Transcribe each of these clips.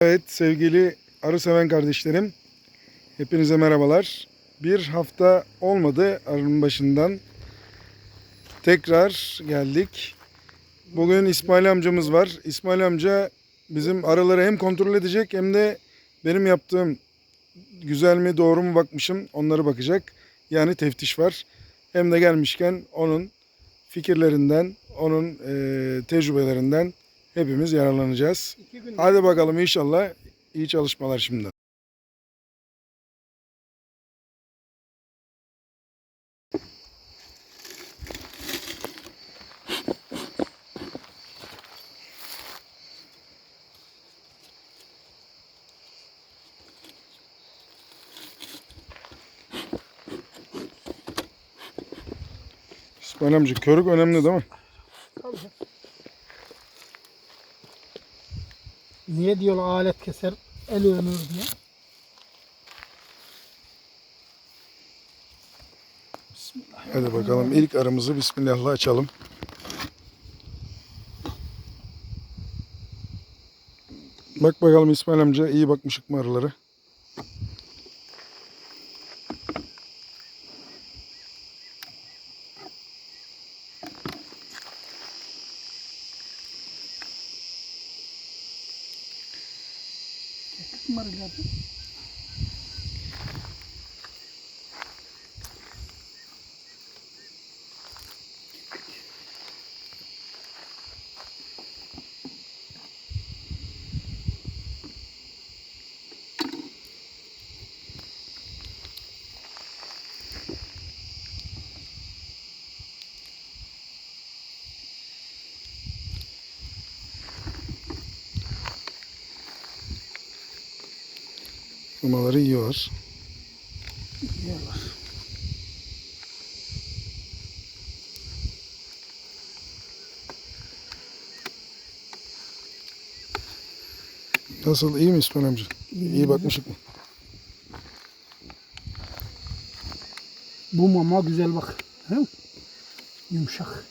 Evet sevgili arı seven kardeşlerim. Hepinize merhabalar. Bir hafta olmadı arının başından. Tekrar geldik. Bugün İsmail amcamız var. İsmail amca bizim arıları hem kontrol edecek hem de benim yaptığım güzel mi doğru mu bakmışım onları bakacak. Yani teftiş var. Hem de gelmişken onun fikirlerinden, onun tecrübelerinden hepimiz yararlanacağız. Hadi bakalım inşallah iyi çalışmalar şimdi. İsmail amca körük önemli değil mi? Niye diyorlar alet keser el övünür diye. Hadi bakalım ilk arımızı Bismillah'la açalım. Bak bakalım İsmail amca iyi bakmışık mı arılara? मरली जाते Numaları yiyorlar. Diyorlar. Nasıl iyi mi İsmail amca? İyi bakmışık mı? Bu mama güzel bak. He? Yumuşak.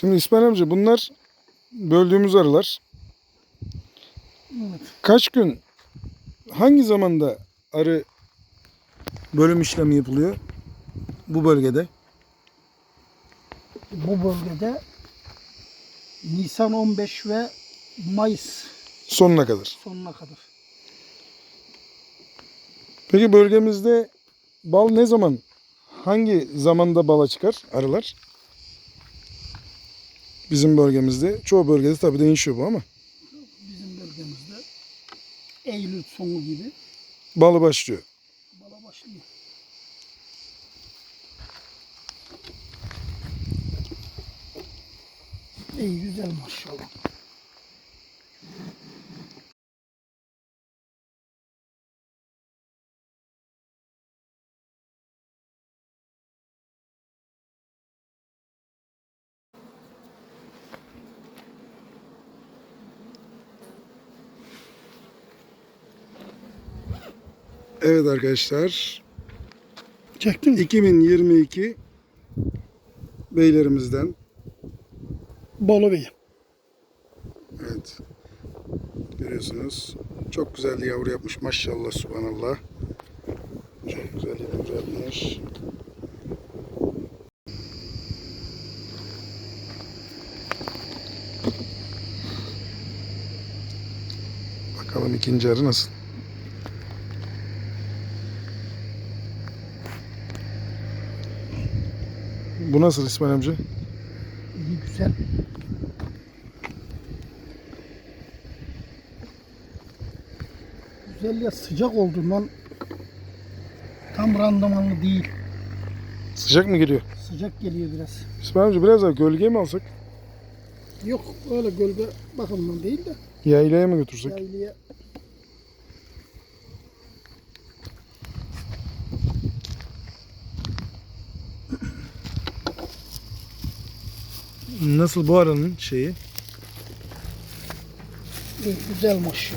Şimdi İsmail amca bunlar böldüğümüz arılar. Evet. Kaç gün hangi zamanda arı bölüm işlemi yapılıyor bu bölgede? Bu bölgede Nisan 15 ve Mayıs Sonuna kadar. sonuna kadar. Peki bölgemizde bal ne zaman hangi zamanda bala çıkar arılar? Bizim bölgemizde çoğu bölgede tabii değişiyor bu ama Bizim bölgemizde Eylül sonu gibi balı başlıyor. bala başlıyor. İyi güzel maşallah. Evet arkadaşlar Çektin mi? 2022 beylerimizden Bolu Bey. evet görüyorsunuz çok güzel yavru yapmış maşallah subhanallah çok güzel yavru yapmış. Bakalım ikinci arı nasıl? Bu nasıl İsmail amca? İyi güzel. Güzel ya sıcak olduğundan tam randımanlı değil. Sıcak mı geliyor? Sıcak geliyor biraz. İsmail amca biraz daha gölgeye mi alsak? Yok öyle gölge bakımından değil de Yaylaya mı götürsek? yaylaya Nasıl bu aranın şeyi? Güzelmiş.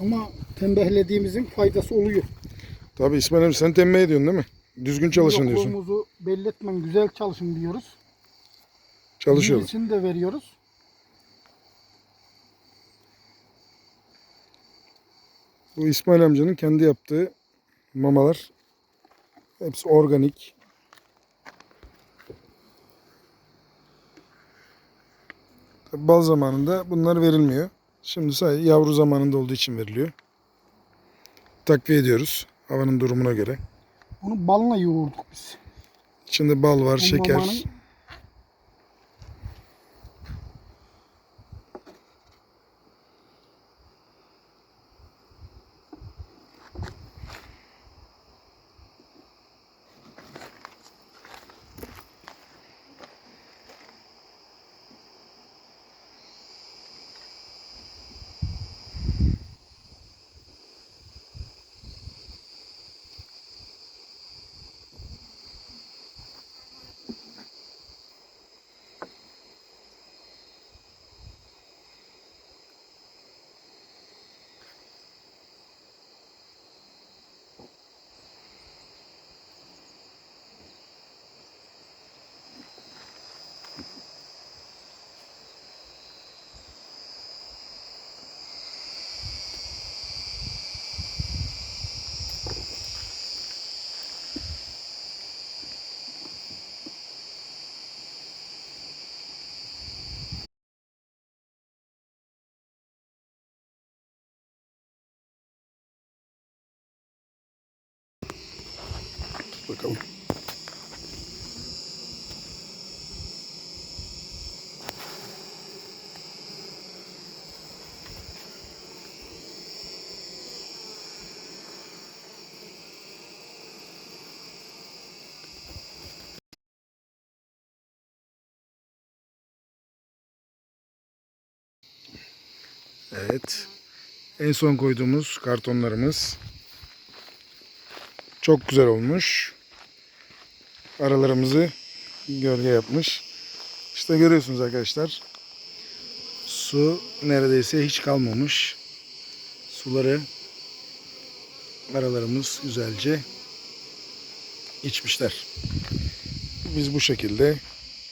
Ama tembehlediğimizin faydası oluyor. Tabi İsmail abi sen tembih ediyorsun değil mi? Düzgün çalışın diyorsun. Yokluğumuzu belli etmen, güzel çalışın diyoruz. Çalışıyoruz. Bizim için de veriyoruz. Bu İsmail amcanın kendi yaptığı mamalar. Hepsi organik. Tabii Bal zamanında bunlar verilmiyor. Şimdi sadece yavru zamanında olduğu için veriliyor. Takviye ediyoruz havanın durumuna göre. Bunu balla yoğurduk biz. İçinde bal var, Bu şeker. mamanın- Bakalım. Evet. En son koyduğumuz kartonlarımız çok güzel olmuş. Aralarımızı gölge yapmış. İşte görüyorsunuz arkadaşlar. Su neredeyse hiç kalmamış. Suları aralarımız güzelce içmişler. Biz bu şekilde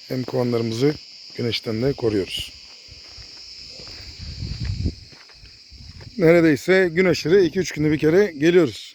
hem kovanlarımızı güneşten de koruyoruz. Neredeyse gün aşırı 2-3 günde bir kere geliyoruz.